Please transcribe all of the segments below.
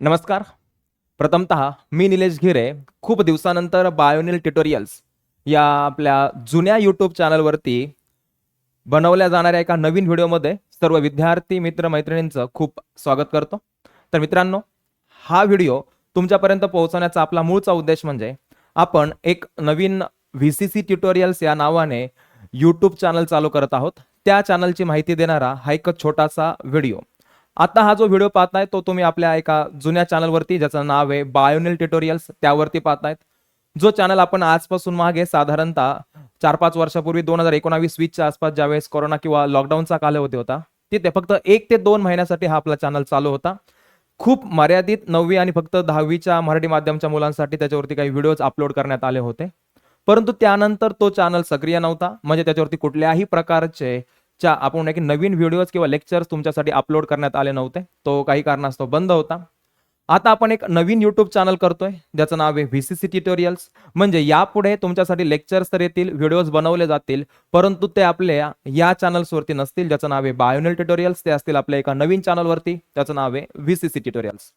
नमस्कार. प्रथमतः मी निलेश घिरे. खूप दिवसानंतर बायोनिल ट्युटोरियल्स या आपल्या जुन्या यूट्यूब चॅनलवरती बनवल्या जाणाऱ्या एका नवीन व्हिडिओमध्ये सर्व विद्यार्थी मित्र मैत्रिणींचं खूप स्वागत करतो. तर मित्रांनो हा व्हिडिओ तुमच्यापर्यंत पोहोचवण्याचा आपला मूळचा उद्देश म्हणजे आपण एक नवीन व्ही सी सी ट्युटोरियल्स या नावाने यूट्यूब चॅनल चालू करत आहोत. त्या चॅनलची माहिती देणारा हा एक छोटासा व्हिडिओ. आता हा जो व्हिडिओ पाहताय तो तुम्ही आपल्या एका जुन्या चॅनलवरती ज्याचं नाव आहे बायोनिल ट्युटोरियल्स त्यावरती पाहतायत. जो चॅनल आपण आजपासून मागे साधारणतः चार पाच वर्षापूर्वी दोन हजार एकोणावीस वीसच्या आसपास ज्यावेळेस कोरोना किंवा लॉकडाऊनचा कालावधी होता तिथे फक्त एक ते दोन महिन्यासाठी हा आपला चॅनल चालू होता. खूप मर्यादित नववी आणि फक्त दहावीच्या मराठी माध्यमच्या मुलांसाठी त्याच्यावरती काही व्हिडिओज अपलोड करण्यात आले होते. परंतु त्यानंतर तो चॅनल सक्रिय नव्हता म्हणजे त्याच्यावरती कुठल्याही प्रकारचे च्या आपण एक नवीन व्हिडिओज किंवा लेक्चर्स तुमच्यासाठी अपलोड करण्यात आले नव्हते. तो काही कारणास्तव बंद होता. आता आपण एक नवीन यूट्यूब चॅनल करतोय. ज्याचं नाव आहे व्ही सी सी ट्युटोरियल्स म्हणजे यापुढे तुमच्यासाठी लेक्चर्स तर येतील व्हिडिओज बनवले जातील परंतु ते आपल्या या चॅनल्सवरती नसतील. ज्याचं नाव आहे बायोनल ट्युटोरियल्स ते असतील आपल्या एका नवीन चॅनलवरती त्याचं नाव आहे व्ही सी सी ट्युटोरियल्स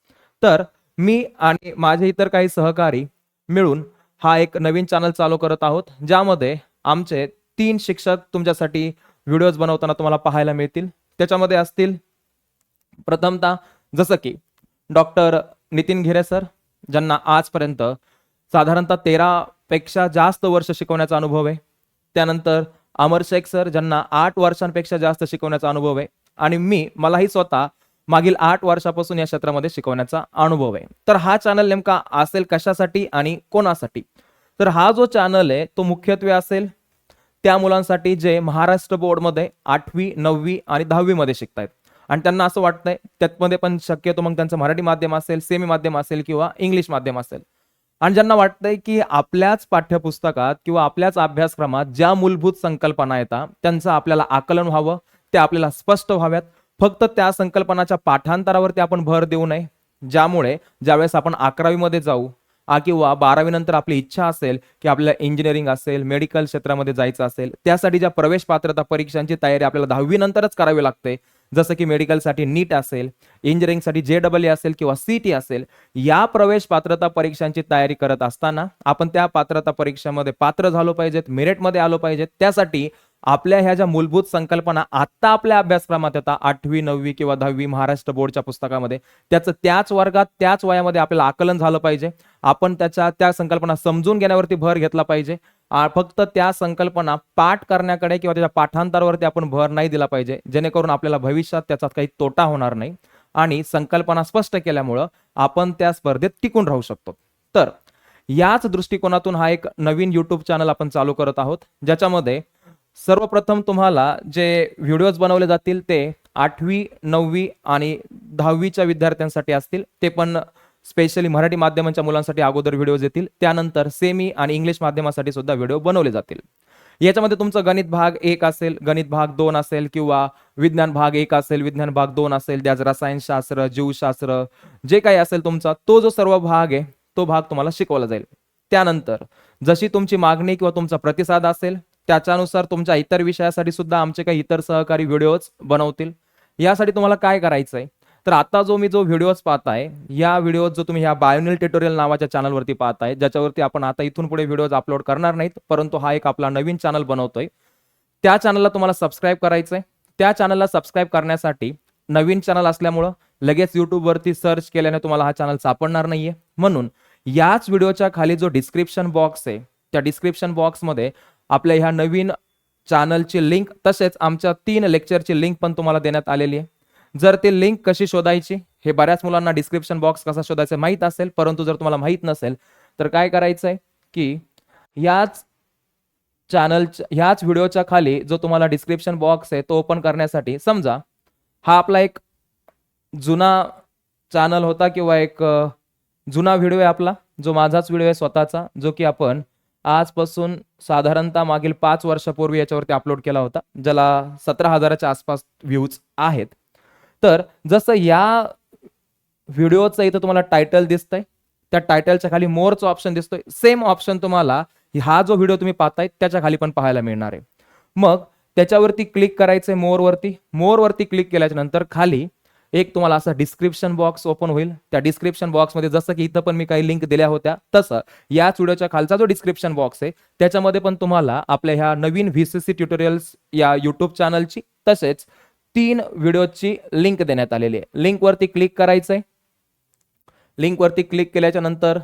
तर मी आणि माझे इतर काही सहकारी मिळून हा एक नवीन चॅनल चालू करत आहोत. ज्यामध्ये आमचे तीन शिक्षक तुमच्यासाठी व्हिडिओज बनवताना तुम्हाला पाहायला मिळतील. त्याच्यामध्ये असतील प्रथमतः जसं की डॉक्टर नितीन घेरे सर ज्यांना आजपर्यंत साधारणतः तेरापेक्षा जास्त वर्ष शिकवण्याचा अनुभव आहे. त्यानंतर अमर शेख सर ज्यांना आठ वर्षांपेक्षा जास्त शिकवण्याचा अनुभव आहे. आणि मी मलाही स्वतः मागील आठ वर्षापासून या क्षेत्रामध्ये शिकवण्याचा अनुभव आहे. तर हा चॅनल नेमका असेल कशासाठी आणि कोणासाठी? तर हा जो चॅनल आहे तो मुख्यत्वे असेल त्या मुलांसाठी जे महाराष्ट्र बोर्डमध्ये आठवी नववी आणि दहावीमध्ये शिकतायत. आणि त्यांना असं वाटतंय त्यामध्ये पण शक्यतो मग त्यांचं मराठी माध्यम असेल सेमी माध्यम असेल किंवा इंग्लिश माध्यम असेल. आणि ज्यांना वाटतंय की आपल्याच पाठ्यपुस्तकात किंवा आपल्याच अभ्यासक्रमात ज्या मूलभूत संकल्पना येतात त्यांचं आपल्याला आकलन व्हावं त्या आपल्याला स्पष्ट व्हाव्यात. फक्त त्या संकल्पनाच्या पाठांतरावरती आपण भर देऊ नये ज्यामुळे ज्यावेळेस आपण अकरावीमध्ये जाऊ किंवा बारावीनंतर आपली इच्छा असेल की आपल्याला इंजिनिअरिंग असेल मेडिकल क्षेत्रामध्ये जायचं असेल त्यासाठी ज्या प्रवेश पात्रता परीक्षांची तयारी आपल्याला दहावी नंतरच करावी लागते. जसं की मेडिकलसाठी नीट असेल इंजिनिअरिंगसाठी जे डबल असेल किंवा सी टी असेल या प्रवेश पात्रता परीक्षांची तयारी करत असताना आपण त्या पात्रता परीक्षेमध्ये पात्र झालो पाहिजेत मेरिटमध्ये आलो पाहिजेत. त्यासाठी आपल्या ह्या ज्या मूलभूत संकल्पना आत्ता आपल्या अभ्यासक्रमात येतात आठवी नववी किंवा दहावी महाराष्ट्र बोर्डच्या पुस्तकामध्ये त्याचं त्याच वर्गात त्याच वयामध्ये आपल्याला आकलन झालं पाहिजे. आपण त्याच्या त्या संकल्पना समजून घेण्यावरती भर घेतला पाहिजे. फक्त त्या संकल्पना पाठ करण्याकडे किंवा त्याच्या पाठांतरावरती आपण भर नाही दिला पाहिजे. जेणेकरून आपल्याला भविष्यात त्याचा काही तोटा होणार नाही. आणि संकल्पना स्पष्ट केल्यामुळं आपण त्या स्पर्धेत टिकून राहू शकतो. तर याच दृष्टिकोनातून हा एक नवीन युट्यूब चॅनल आपण चालू करत आहोत. ज्याच्यामध्ये सर्वप्रथम तुम्हाला जे व्हिडिओज बनवले जातील ते आठवी नववी आणि दहावीच्या विद्यार्थ्यांसाठी असतील. ते पण स्पेशली मराठी माध्यमांच्या मुलांसाठी अगोदर व्हिडिओज येतील. त्यानंतर सेमी आणि इंग्लिश माध्यमासाठी सुद्धा व्हिडिओ बनवले जातील. याच्यामध्ये तुमचं गणित भाग एक असेल गणित भाग दोन असेल किंवा विज्ञान भाग एक असेल विज्ञान भाग दोन असेल त्याच रसायनशास्त्र जीवशास्त्र जे काही असेल तुमचा तो जो सर्व भाग आहे तो भाग तुम्हाला शिकवला जाईल. त्यानंतर जशी तुमची मागणी किंवा तुमचा प्रतिसाद असेल त्याच्यानुसार तुमच्या इतर विषयासाठी सुद्धा आमचे काही इतर सहकारी व्हिडिओज बनवतील. यासाठी तुम्हाला काय करायचं आहे तर आता जो मी जो व्हिडिओज पाहताय या व्हिडिओज जो तुम्ही ह्या बायोनिल ट्युटोरियल नावाच्या चॅनलवरती पाहताय ज्याच्यावरती आपण आता इथून पुढे व्हिडिओज अपलोड करणार नाहीत परंतु हा एक आपला नवीन चॅनल बनवतोय. त्या चॅनलला तुम्हाला सबस्क्राईब करायचं आहे त्या चॅनलला सबस्क्राईब करण्यासाठी नवीन चॅनल असल्यामुळं लगेच युट्यूबवरती सर्च केल्याने तुम्हाला हा चॅनल सापडणार नाहीये. म्हणून याच व्हिडिओच्या खाली जो डिस्क्रिप्शन बॉक्स आहे त्या डिस्क्रिप्शन बॉक्समध्ये आपल्या ह्या नवीन चॅनलची लिंक तसेच आमच्या तीन लेक्चरची लिंक पण तुम्हाला देण्यात आलेली आहे. जर ते लिंक कशी शोधायची हे बऱ्याच मुलांना डिस्क्रिप्शन बॉक्स कसा शोधायचं माहीत असेल परंतु जर तुम्हाला माहीत नसेल तर काय करायचं आहे की याच चॅनलच्या ह्याच व्हिडिओच्या खाली जो तुम्हाला डिस्क्रिप्शन बॉक्स आहे तो ओपन करण्यासाठी समजा हा आपला एक जुना चॅनल होता किंवा एक जुना व्हिडिओ आहे आपला जो माझाच व्हिडिओ आहे स्वतःचा जो की आपण आजपासून साधारणतः मागील पाच वर्षापूर्वी याच्यावरती अपलोड केला होता ज्याला सतरा हजाराच्या आसपास व्ह्यूज आहेत. तर जसं या व्हिडिओचं इथं तुम्हाला टायटल दिसतंय त्या टायटलच्या खाली मोरचं ऑप्शन दिसतोय. सेम ऑप्शन तुम्हाला हा जो व्हिडिओ तुम्ही पाहताय त्याच्याखाली पण पाहायला मिळणार आहे. मग त्याच्यावरती क्लिक करायचंय मोरवरती मोरवरती क्लिक केल्याच्यानंतर खाली एक तुम्हाला असं डिस्क्रिप्शन बॉक्स ओपन होईल. त्या डिस्क्रिप्शन बॉक्समध्ये जसं की इथं पण मी काही लिंक दिल्या होत्या तसं याच व्हिडिओच्या खालचा जो डिस्क्रिप्शन बॉक्स आहे त्याच्यामध्ये पण तुम्हाला आपल्या ह्या नवीन व्ही सी सी ट्युटोरियल्स या यूट्यूब चॅनलची तसेच तीन व्हिडिओची लिंक देण्यात आलेली आहे. लिंकवरती क्लिक करायचं आहे लिंकवरती क्लिक केल्याच्यानंतर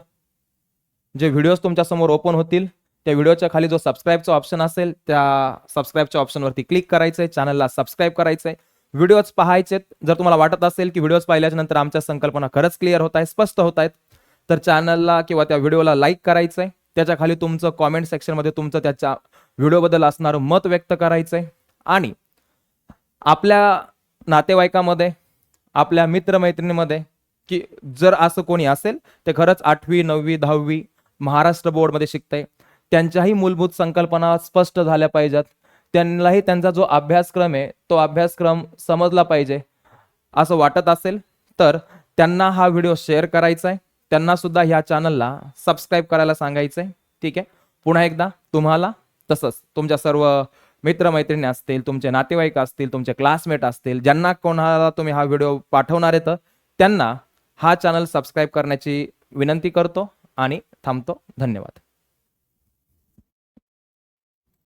जे व्हिडिओज तुमच्यासमोर ओपन होतील त्या व्हिडिओच्या खाली जो सबस्क्राईबचा ऑप्शन असेल त्या सबस्क्राईबच्या ऑप्शनवरती क्लिक करायचं आहे चॅनलला सबस्क्राईब करायचं आहे व्हिडिओज पाहायचेत. जर तुम्हाला वाटत असेल की व्हिडिओज पाहिल्याच्या नंतर आमच्या संकल्पना खरंच क्लिअर होत आहे स्पष्ट होत आहेत तर चॅनलला किंवा त्या व्हिडिओला लाईक करायचं आहे त्याच्याखाली तुमचं कॉमेंट सेक्शनमध्ये तुमचं त्याच्या व्हिडिओबद्दल असणारं मत व्यक्त करायचं आहे आणि आपल्या नातेवाईकामध्ये आपल्या मित्रमैत्रिणीमध्ये की जर असं कोणी असेल ते खरंच आठवी नववी दहावी महाराष्ट्र बोर्डमध्ये शिकतंय. त्यांच्याही मूलभूत संकल्पना स्पष्ट झाल्या पाहिजेत. त्यांनाही त्यांचा जो अभ्यासक्रम आहे तो अभ्यासक्रम समजला पाहिजे असं वाटत असेल तर त्यांना हा व्हिडिओ शेअर करायचा आहे. त्यांना सुद्धा ह्या चॅनलला सबस्क्राईब करायला सांगायचं आहे. ठीक आहे? पुन्हा एकदा तुम्हाला तसंच तुमच्या सर्व मित्रमैत्रिणी असतील तुमचे नातेवाईक असतील तुमचे क्लासमेट असतील ज्यांना कोणाला तुम्ही हा व्हिडिओ पाठवणार आहे त्यांना हा चॅनल सबस्क्राईब करण्याची विनंती करतो आणि थांबतो. धन्यवाद.